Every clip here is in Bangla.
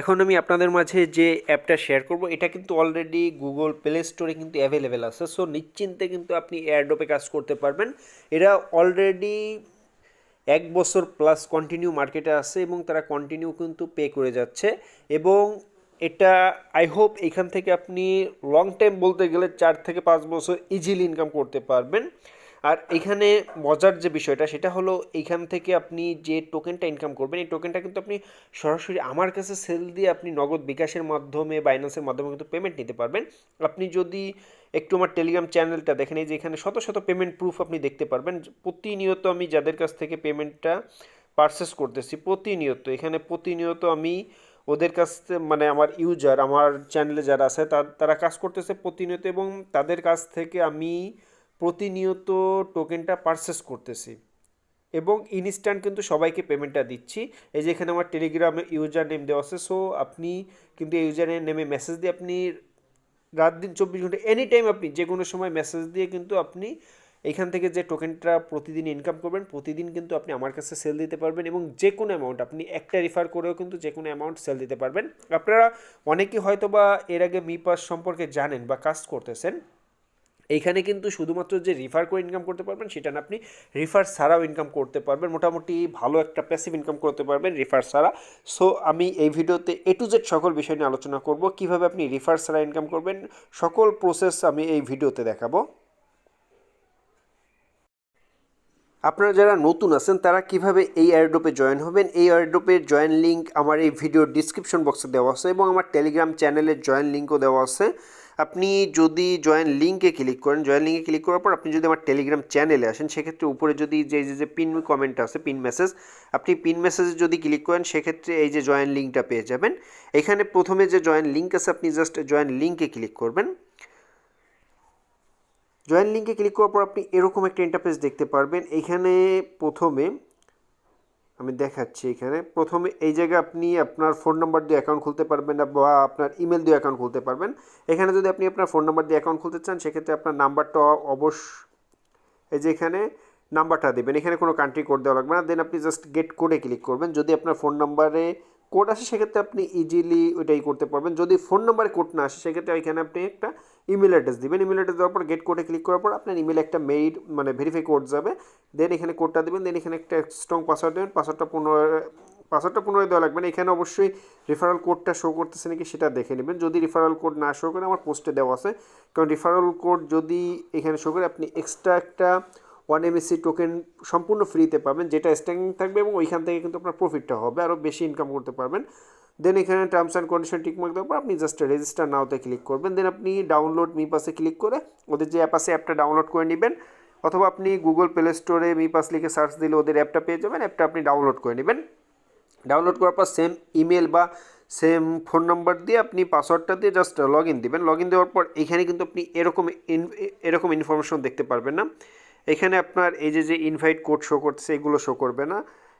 এখন আমি আপনাদের মাঝে যে অ্যাপটা শেয়ার করব, এটা কিন্তু অলরেডি গুগল প্লে স্টোরে কিন্তু অ্যাভেলেবেল আছে। সো নিশ্চিন্তে কিন্তু আপনি এয়ারড্রপে কাজ করতে পারবেন। এরা অলরেডি এক বছর প্লাস কন্টিনিউ মার্কেটে আছে এবং তারা কন্টিনিউ কিন্তু পে করে যাচ্ছে। এবং এটা আই হোপ এখান থেকে আপনি লং টাইম বলতে গেলে চার থেকে পাঁচ বছর ইজিলি ইনকাম করতে পারবেন। আর এখানে মজার যে বিষয়টা, সেটা হলো এইখান থেকে আপনি যে টোকেনটা ইনকাম করবেন, এই টোকেনটা কিন্তু আপনি সরাসরি আমার কাছে সেল দিয়ে আপনি নগদ বিকাশের মাধ্যমে বাইন্যান্সের মাধ্যমে কিন্তু পেমেন্ট নিতে পারবেন। আপনি যদি একটু আমার টেলিগ্রাম চ্যানেলটা দেখেন, এই যে এখানে শত শত পেমেন্ট প্রুফ আপনি দেখতে পারবেন। প্রতিনিয়ত আমি যাদের কাছ থেকে পেমেন্টটা পারচেস করতেছি, প্রতিনিয়ত, এখানে প্রতিনিয়ত আমি ওদের কাছ মানে আমার ইউজার আমার চ্যানেলে যারা আছে তারা কাজ করতেছে প্রতিনিয়ত এবং তাদের কাছ থেকে আমি প্রতিনিয়ত টোকেনটা পারচেস করতেছি এবং ইনস্ট্যান্ট কিন্তু সবাইকে পেমেন্টটা দিচ্ছি। এই যে এখানে আমার টেলিগ্রামে ইউজার নেম দেওয়া আছে সো আপনি কিন্তু এই ইউজার নেমে মেসেজ দিয়ে আপনি রাত দিন চব্বিশ ঘণ্টা এনি টাইম আপনি যে কোনো সময় মেসেজ দিয়ে কিন্তু আপনি এখান থেকে যে টোকেনটা প্রতিদিন ইনকাম করবেন, প্রতিদিন কিন্তু আপনি আমার কাছে সেল দিতে পারবেন এবং যে কোনো অ্যামাউন্ট আপনি একটা রিফার করেও কিন্তু যে কোনো অ্যামাউন্ট সেল দিতে পারবেন। আপনারা অনেকেই হয়তো বা এর আগে মি পাস সম্পর্কে জানেন বা কাজ করতেছেন। এইখানে কিন্তু শুধুমাত্র যে রিফার করে ইনকাম করতে পারবেন, সেটা না, আপনি রিফার ছাড়াও ইনকাম করতে পারবেন। মোটামুটি ভালো একটা প্যাসিভ ইনকাম করতে পারবেন রিফার ছাড়া। সো আমি এই ভিডিওতে এ টু জেড সকল বিষয় নিয়ে আলোচনা করব, কীভাবে আপনি রিফার ছাড়া ইনকাম করবেন। সকল প্রসেস আমি এই ভিডিওতে দেখাবো। আপনারা যারা নতুন আছেন, তারা কীভাবে এই এয়ারড্রপে জয়েন হবেন? এই এয়ারড্রপের জয়েন লিঙ্ক আমার এই ভিডিওর ডিসক্রিপশন বক্সে দেওয়া আছে এবং আমার টেলিগ্রাম চ্যানেলের জয়েন লিঙ্কও দেওয়া আছে। আপনি যদি জয়েন লিঙ্কে ক্লিক করেন জয়েন লিঙ্কে ক্লিক করার পর আপনি যদি আমার টেলিগ্রাম চ্যানেলে আসেন, সেক্ষেত্রে উপরে যদি যে যে যে পিন কমেন্ট আছে পিন মেসেজ আপনি পিন মেসেজে যদি ক্লিক করেন, সেক্ষেত্রে এই যে জয়েন লিঙ্কটা পেয়ে যাবেন। এখানে প্রথমে যে জয়েন লিঙ্ক আছে, আপনি জাস্ট জয়েন লিঙ্কে ক্লিক করবেন। জয়েন লিঙ্কে ক্লিক করার পর আপনি এরকম একটা ইন্টারফেস দেখতে পারবেন। এখানে প্রথমে আমি দেখাচ্ছি এখানে। প্রথমে এই জায়গায় আপনি আপনার ফোন নাম্বার দিয়ে অ্যাকাউন্ট খুলতে পারবেন না বা আপনার ইমেল দিয়ে অ্যাকাউন্ট খুলতে পারবেন। এখানে যদি আপনি আপনার ফোন নাম্বার দিয়ে অ্যাকাউন্ট খুলতে চান, সেক্ষেত্রে আপনার নাম্বারটা অবশ্য এই যে এখানে নাম্বারটা দেবেন। এখানে কোনো কান্ট্রি কোড দেওয়া লাগবে না। দেন আপনি জাস্ট গেট কোডে ক্লিক করবেন। যদি আপনার ফোন নাম্বারে কোড আসে, সেক্ষেত্রে আপনি ইজিলি ওইটাই করতে পারবেন। যদি ফোন নাম্বারে কোড না আসে, সেক্ষেত্রে এখানে আপনি একটা ইমেল অ্যাড্রেস দিবেন। ইমেল অ্যাড্রেস দেওয়ার পর গেট কোডে ক্লিক করার পর আপনার ইমেলে একটা মেইড মানে ভেরিফাই কোড যাবে। দেন এখানে কোডটা দেবেন দেন এখানে একটা স্ট্রং পাসওয়ার্ড দেবেন। পাসওয়ার্ডটা পুনরায় পাসওয়ার্ডটা পুনরায় দেওয়া লাগবে না। এখানে অবশ্যই রেফারেল কোডটা শো করতেছে নাকি সেটা দেখে নেবেন। যদি রেফারেল কোড না শো করে আমার পোস্টে দেওয়া আছে। কারণ রেফারেল কোড যদি এখানে শো করে, আপনি এক্সট্রা একটা ওয়ান এমএসসি টোকেন সম্পূর্ণ ফ্রিতে পাবেন, যেটা স্ট্যান্ডিং থাকবে এবং ওইখান থেকে কিন্তু আপনার প্রফিটটা হবে, আরও বেশি ইনকাম করতে পারবেন। দেন এখানে টার্মস অ্যান্ড কন্ডিশন টিকমার্ক দেওয়ার পর আপনি জাস্ট রেজিস্টার নাওতে ক্লিক করবেন। দেন আপনি ডাউনলোড মি পাসে ক্লিক করে ওদের যে অ্যাপ আছে অ্যাপটা ডাউনলোড করে নেবেন। অথবা আপনি গুগল প্লে স্টোরে মি পাস লিখে সার্চ দিলে ওদের অ্যাপটা পেয়ে যাবেন অ্যাপটা আপনি ডাউনলোড করে নেবেন। ডাউনলোড করার পর সেম ইমেল বা সেম ফোন নাম্বার দিয়ে আপনি পাসওয়ার্ডটা দিয়ে জাস্ট লগ ইন দেবেন। লগ ইন দেওয়ার পর এখানে কিন্তু আপনি এরকম এরকম ইনফরমেশন দেখতে পারবেন না। এখানে আপনার এই যে যে ইনভাইট কোড শো করছে এগুলো শো করবে না।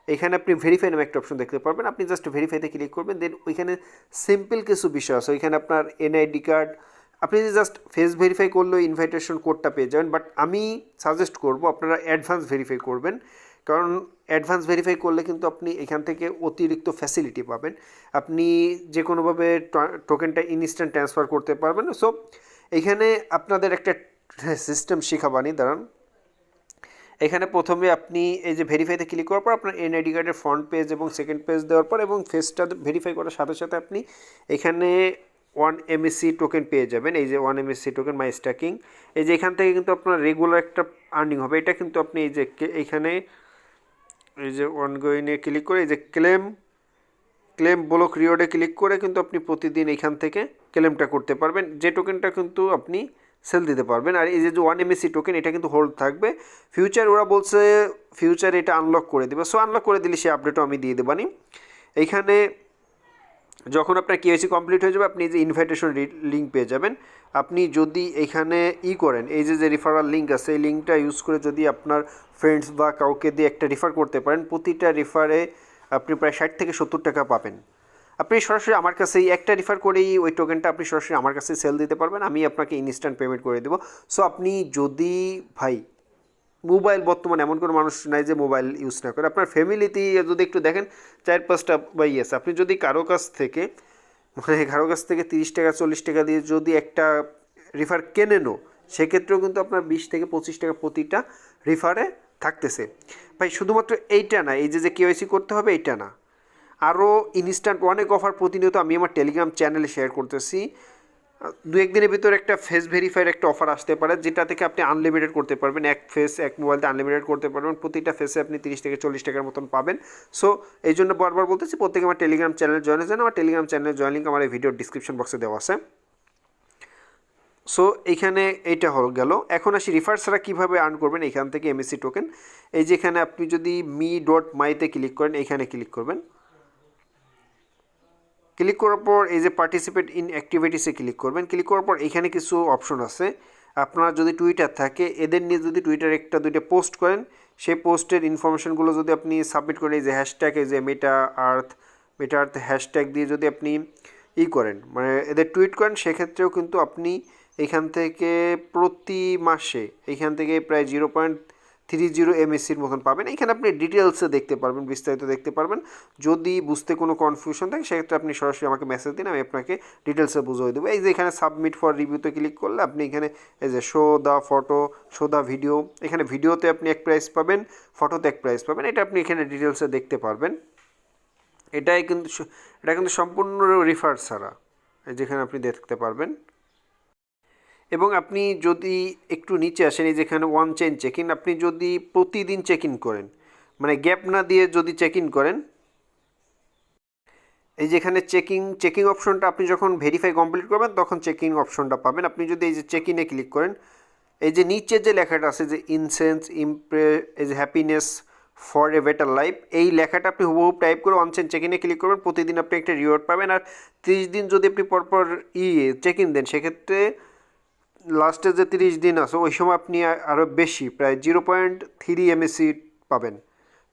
এখানে আপনি ভেরিফাই নামে একটা অপশন দেখতে পারবেন। আপনি জাস্ট ভেরিফাইতে ক্লিক করবেন দেন ওইখানে সিম্পল কিছু বিষয় আছে। ওইখানে আপনার এনআইডি কার্ড আপনি যে জাস্ট ফেস ভেরিফাই করলেও ইনভাইটেশন কোডটা পেয়ে যাবেন। বাট আমি সাজেস্ট করব আপনারা অ্যাডভান্স ভেরিফাই করবেন। কারণ অ্যাডভান্স ভেরিফাই করলে কিন্তু আপনি এখান থেকে অতিরিক্ত ফ্যাসিলিটি পাবেন। আপনি যে কোনোভাবে টোকেনটা ইনস্ট্যান্ট ট্রান্সফার করতে পারবেন। সো এখানে আপনাদের একটা সিস্টেম শেখাবানি, দাঁড়ান। এখানে প্রথমে আপনি এই যে ভেরিফাইতে ক্লিক করার পর আপনার এনআইডি কার্ডের ফ্রন্ট পেজ এবং সেকেন্ড পেজ দেওয়ার পর এবং ফেসটা ভেরিফাই করার সাথে সাথে আপনি এখানে ওয়ান এমএসসি টোকেন পেয়ে যাবেন। এই যে one MSC token my staking এই যে এখান থেকে কিন্তু আপনার রেগুলার একটা আর্নিং হবে। এটা কিন্তু আপনি এই যে এইখানে এই যে ওয়ান অনগোয়িংয়ে ক্লিক করে এই যে ক্লেম ক্লেম ব্লক রিওয়ার্ডে ক্লিক করে কিন্তু আপনি প্রতিদিন এখান থেকে ক্লেমটা করতে পারবেন। যে টোকেনটা কিন্তু আপনি সেল দিতে পারবেন। আর এই যে ওয়ান এমএসসি টোকেন এটা কিন্তু হোল্ড থাকবে। ফিউচার ওরা বলছে ফিউচার এটা আনলক করে দেবে। সো আনলক করে দিলে সেই আপডেটও আমি দিয়ে দেবানি এইখানে যখন আপনার কেওয়াইসি কমপ্লিট হয়ে যাবে, আপনি যে ইনভাইটেশন লিঙ্ক পেয়ে যাবেন। আপনি যদি এখানে ই করেন, এই যে যে রিফারাল লিঙ্ক আছে, এই লিঙ্কটা ইউজ করে যদি আপনার ফ্রেন্ডস বা কাউকে দিয়ে একটা রিফার করতে পারেন, প্রতিটা রিফারে আপনি প্রায় ষাট থেকে সত্তর টাকা পাবেন। আপনি সরাসরি আমার কাছে একটা রিফার করেই ওই টোকেনটা আপনি সরাসরি আমার কাছে সেল দিতে পারবেন, আমি আপনাকে ইনস্ট্যান্ট পেমেন্ট করে দেবো। সো আপনি যদি, ভাই মোবাইল বর্তমানে এমন কোনো মানুষ নাই যে মোবাইল ইউজ না করে। আপনার ফ্যামিলিতে যদি একটু দেখেন, চার পাঁচটা বা ইয়েস আপনি যদি কারও কাছ থেকে মানে কারও কাছ থেকে তিরিশ টাকা, চল্লিশ টাকা দিয়ে যদি একটা রিফার কেনেনও সেক্ষেত্রেও কিন্তু আপনার বিশ থেকে পঁচিশ টাকা প্রতিটা রিফারে থাকতেছে। ভাই, শুধুমাত্র এইটা না, এই যে যে কেওয়াইসি করতে হবে, এইটা না। আরও ইনস্ট্যান্ট অনেক অফার প্রতিনিয়ত আমি আমার টেলিগ্রাম চ্যানেলে শেয়ার করতেছি। দু একদিনের ভিতরে একটা ফেস ভেরিফাইয়ের একটা অফার আসতে পারে, যেটা থেকে আপনি আনলিমিটেড করতে পারবেন। এক ফেস এক মোবাইলতে আনলিমিটেড করতে পারবেন। প্রতিটা ফেসে আপনি তিরিশ থেকে চল্লিশ টাকার মতন পাবেন। সো এই জন্য বারবার বলতেছি, প্রত্যেকে আমার টেলিগ্রাম চ্যানেল জয়েন হয়ে যান। আমার টেলিগ্রাম চ্যানেল জয়েন লিঙ্ক আমার এই ভিডিওর ডিসক্রিপশন বক্সে দেওয়া আছে। সো এইখানে এইটা হল গেল। এখন আসি রিফার ছাড়া কীভাবে আর্ন করবেন এখান থেকে এমএসসি টোকেন এই যেখানে আপনি যদি মি ডট মাইতে ক্লিক করেন, এইখানে ক্লিক করবেন। ক্লিক করার পর এই যে পার্টিসিপেট ইন অ্যাক্টিভিটিসে ক্লিক করবেন। ক্লিক করার পর এখানে কিছু অপশন আছে। আপনার যদি টুইটার থাকে, এদের নিয়ে যদি টুইটার একটা দুইটা পোস্ট করেন, সেই পোস্টের ইনফরমেশনগুলো যদি আপনি সাবমিট করেন এই যে হ্যাশট্যাগ এই যে মেটা আর্থ মেটা আর্থ হ্যাশট্যাগ দিয়ে যদি আপনি ই করেন মানে এদের টুইট করেন, সেক্ষেত্রেও কিন্তু আপনি এখান থেকে প্রতি মাসে, এখান থেকে প্রায় জিরো পয়েন্ট থ্রি জিরো এমএসসির মতন পাবেন। এখানে আপনি ডিটেলসে দেখতে পারবেন, বিস্তারিত দেখতে পারবেন। যদি বুঝতে কোনো কনফিউশন থাকে, সেক্ষেত্রে আপনি সরাসরি আমাকে মেসেজ দিন, আমি আপনাকে ডিটেলসে বুঝিয়ে দেবো। এই যে এখানে সাবমিট ফর রিভিউতে ক্লিক করলে আপনি এখানে এই যে show the photo show the video এখানে ভিডিওতে আপনি এক প্রাইস পাবেন ফটোতে এক প্রাইস পাবেন। এটা আপনি এখানে ডিটেলসে দেখতে পারবেন। এটাই কিন্তু এটা কিন্তু সম্পূর্ণ রিফার ছাড়া যেখানে আপনি দেখতে পারবেন। এবং আপনি যদি একটু নিচে আসেন, এই যেখানে ওয়ান চেন চেক ইন আপনি যদি প্রতিদিন চেক ইন করেন মানে গ্যাপ না দিয়ে যদি চেক ইন করেন, এই যেখানে চেকিং চেকিং অপশনটা আপনি যখন ভেরিফাই কমপ্লিট করবেন, তখন চেকিং অপশনটা পাবেন। আপনি যদি এই যে চেক ইনে ক্লিক করেন, এই যে নিচে যে লেখাটা আছে যে ইনসেন্স ইমপ্রে এই যে happiness for a better life এই লেখাটা আপনি হুবহু টাইপ করে অনচেন চেক ইনে ক্লিক করবেন। প্রতিদিন আপনি একটা রিওয়ার্ড পাবেন। আর তিরিশ দিন যদি আপনি পরপর ই চেক ইন দেন, সেক্ষেত্রে লাস্টে যে তিরিশ দিন আছে, ওই সময় আপনি আরও বেশি, প্রায় জিরো পয়েন্ট থ্রি এমএসি পাবেন।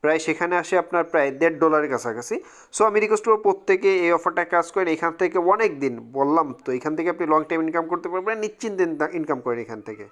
প্রায় সেখানে আসে আপনার প্রায় দেড় ডলারের কাছাকাছি। সো আমি রিকোয়েস্ট করব প্রত্যেকে এই অফারটা কাজ করেন। এখান থেকে অনেক দিন, বললাম তো, এখান থেকে আপনি লং টাইম ইনকাম করতে পারবেন, নিশ্চিন্তে ইনকাম করেন এখান থেকে।